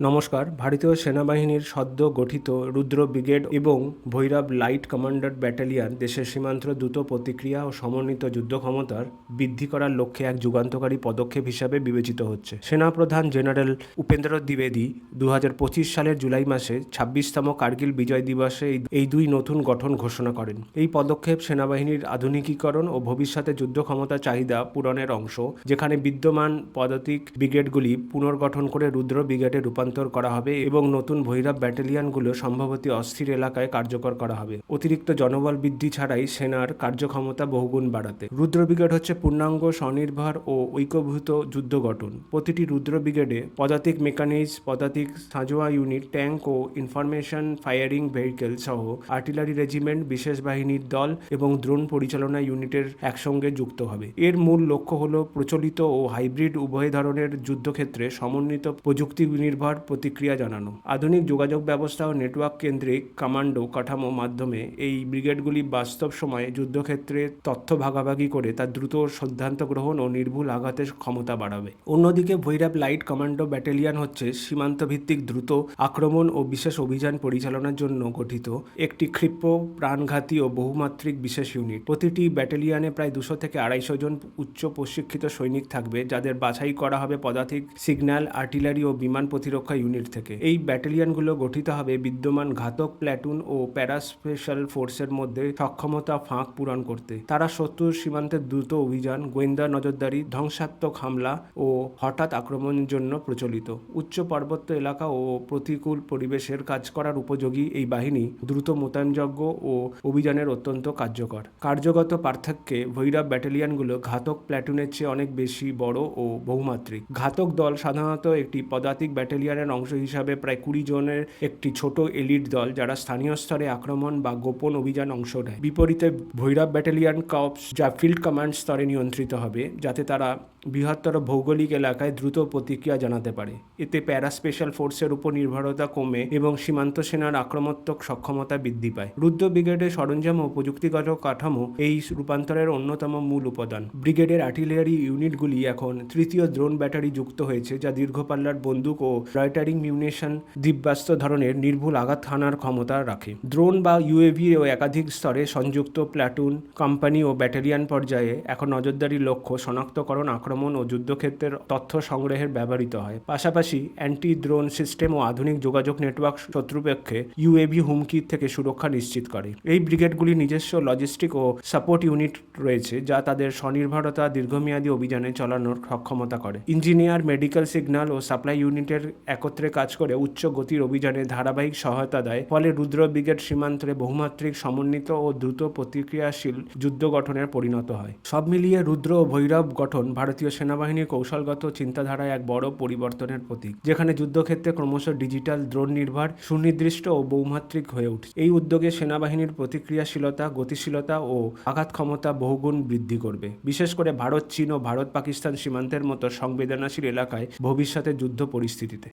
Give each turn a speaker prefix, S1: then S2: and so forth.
S1: নমস্কার। ভারতীয় সেনাবাহিনীর সদ্য গঠিত রুদ্র ব্রিগেড এবং ভৈরব লাইট কমান্ডার ব্যাটালিয়ান দেশের সীমান্ত দ্রুত প্রতিক্রিয়া ও সমন্বিত যুদ্ধ ক্ষমতার বৃদ্ধি করার লক্ষ্যে এক যুগান্তকারী পদক্ষেপ হিসাবে বিবেচিত হচ্ছে। সেনাপ্রধান জেনারেল উপেন্দ্র দ্বিবেদী দু হাজার পঁচিশ সালের জুলাই মাসে ছাব্বিশতম কার্গিল বিজয় দিবসে এই- দুই নতুন গঠন ঘোষণা করেন। এই পদক্ষেপ সেনাবাহিনীর আধুনিকীকরণ ও ভবিষ্যতে যুদ্ধ ক্ষমতা চাহিদা পূরণের অংশ, যেখানে বিদ্যমান পদাতিক ব্রিগেডগুলি পুনর্গঠন করে রুদ্র ব্রিগেডে রূপান্তর করা হবে এবং নতুন ভৈরব ব্যাটালিয়নগুলো সম্ভবত অস্থির এলাকায় কার্যকর করা হবে। অতিরিক্ত জনবল বৃদ্ধি ছাড়াই সেনার কার্যক্ষমতা বহুগুণ বাড়াতে। রুদ্র ব্রিগেড হচ্ছে পূর্ণাঙ্গ স্বনির্ভর ও ঐক্যভূত যুদ্ধ গঠন। প্রতিটি রুদ্র ব্রিগেডে পদাতিক মেকানিজ, পদাতিক সাঁজোয়া ইউনিট, ট্যাঙ্ক ও ইনফরমেশন ফায়ারিং ভেহিকেল সহ আর্টিলারি রেজিমেন্ট, বিশেষ বাহিনীর দল এবং ড্রোন পরিচালনা ইউনিটের একসঙ্গে যুক্ত হবে। এর মূল লক্ষ্য হল প্রচলিত ও হাইব্রিড উভয় ধরনের যুদ্ধক্ষেত্রে সমন্বিত প্রযুক্তি নির্ভর প্রতিক্রিয়া জানানো। আধুনিক যোগাযোগ ব্যবস্থা ও নেটওয়ার্ক কেন্দ্রিক কমান্ডো কাঠামো মাধ্যমে এই ব্রিগেডগুলি বাস্তব সময়ে যুদ্ধক্ষেত্রে তথ্য ভাগাভাগি করে তার দ্রুত সিদ্ধান্ত গ্রহণ ও নির্ভুল আঘাতের ক্ষমতা বাড়াবে। অন্যদিকে ভৈরাব লাইট কমান্ডো ব্যাটালিয়ন হচ্ছে সীমান্ত ভিত্তিক দ্রুত আক্রমণ ও বিশেষ অভিযান পরিচালনার জন্য গঠিত একটি ক্ষিপ্র প্রাণঘাতী ও বহুমাত্রিক বিশেষ ইউনিট। প্রতিটি ব্যাটালিয়নে প্রায় দুশো থেকে আড়াইশো জন উচ্চ প্রশিক্ষিত সৈনিক থাকবে, যাদের বাছাই করা হবে পদাতিক সিগন্যাল, আর্টিলারি ও বিমান প্রতিরক্ষা ইউনিট থেকে। এই ব্যাটালিয়নগুলো গঠিত হবে বিদ্যমান ঘাতক প্ল্যাটুন ও প্যারা স্পেশাল ফোর্সের মধ্যে সক্ষমতা ফাঁক পূরণ করতে। তারা শত্রুর সীমান্তের দ্রুত অভিযান, গোয়েন্দা নজরদারি, ধ্বংসাত্মক হামলা ও হঠাৎ আক্রমণের জন্য প্রচলিত। উচ্চ পার্বত্য এলাকা ও প্রতিকূল পরিবেশের কাজ করার উপযোগী এই বাহিনী দ্রুত মোতায়েনযোগ্য ও অভিযানের অত্যন্ত কার্যকর। কার্যগত পার্থক্যে ভৈরব ব্যাটালিয়নগুলো ঘাতক প্ল্যাটুনের চেয়ে অনেক বেশি বড় ও বহুমাত্রিক। ঘাতক দল সাধারণত একটি পদাতিক ব্যাটালিয়নের অংশ হিসাবে প্রায় কুড়ি জনের একটি ছোট এলিট দল যারা স্থানীয় স্তরে আক্রমণ বা গোপন অভিযান অংশ নেয়। বিপরীতে ভৈরব ব্যাটালিয়ান কপস যা ফিল্ড কমান্ড স্তরে নিয়ন্ত্রিত হবে, যাতে তারা বৃহত্তর ভৌগোলিক এলাকায় দ্রুত প্রতিক্রিয়া জানাতে পারে। এতে প্যারা স্পেশাল ফোর্সের উপর নির্ভরতা কমে এবং সীমান্ত সেনার আক্রমণাত্মক সক্ষমতা বৃদ্ধি পায়। রুদ্র ব্রিগেডের সরঞ্জাম ও প্রযুক্তিগত কাঠামো এই রূপান্তরের অন্যতম মূল উপাদান। ব্রিগেডের আর্টিলারি ইউনিটগুলি এখন তৃতীয় ড্রোন ব্যাটারি যুক্ত হয়েছে, যা দীর্ঘপাল্লার বন্দুক ও রয়টারিং মিউনেশন দিব্যাস্ত ধরনের নির্ভুল আঘাত হানার ক্ষমতা রাখে। ড্রোন বা ইউএভি ও একাধিক স্তরে সংযুক্ত প্ল্যাটুন কোম্পানি ও ব্যাটালিয়ন পর্যায়ে এখন নজরদারি লক্ষ্য শনাক্তকরণ, আক্রমণ ও যুদ্ধক্ষেত্রের তথ্য সংগ্রহের ব্যবহৃত হয়। পাশাপাশি অ্যান্টি ড্রোন সিস্টেম ও আধুনিক যোগাযোগ নেটওয়ার্ক শত্রুপক্ষে ইউএভি হুমকির থেকে সুরক্ষা নিশ্চিত করে। এই ব্রিগেডগুলির নিজস্ব লজিস্টিক ও সাপোর্ট ইউনিট রয়েছে যা তাদের স্বনির্ভরতা, দীর্ঘমেয়াদী অভিযানে চালানোর সক্ষমতা করে। ইঞ্জিনিয়ার, মেডিকেল সিগন্যাল ও সাপ্লাই ইউনিটের একত্রে কাজ করে উচ্চ গতির অভিযানে ধারাবাহিক সহায়তা দেয়। ফলে রুদ্র ব্রিগেড সীমান্তে বহুমাত্রিক সমন্বিত ও দ্রুত প্রতিক্রিয়াশীল যুদ্ধ গঠনের পরিণত হয়। সব মিলিয়ে রুদ্র ও ভৈরব গঠন ভারতীয় সেনাবাহিনীর কৌশলগত চিন্তাধারায় এক বড় পরিবর্তনের প্রতীক, যেখানে যুদ্ধক্ষেত্রে ক্রমশ ডিজিটাল দ্রোণ নির্ভর, সুনির্দিষ্ট ও বহুমাত্রিক হয়ে উঠছে এই উদ্যোগে সেনাবাহিনীর প্রতিক্রিয়াশীলতা, গতিশীলতা ও আঘাত ক্ষমতা বহুগুণ বৃদ্ধি করবে। বিশেষ করে ভারত, চীন ও ভারত পাকিস্তান সীমান্তের মতো সংবেদনশীল এলাকায় ভবিষ্যতে যুদ্ধ পরিস্থিতিতে।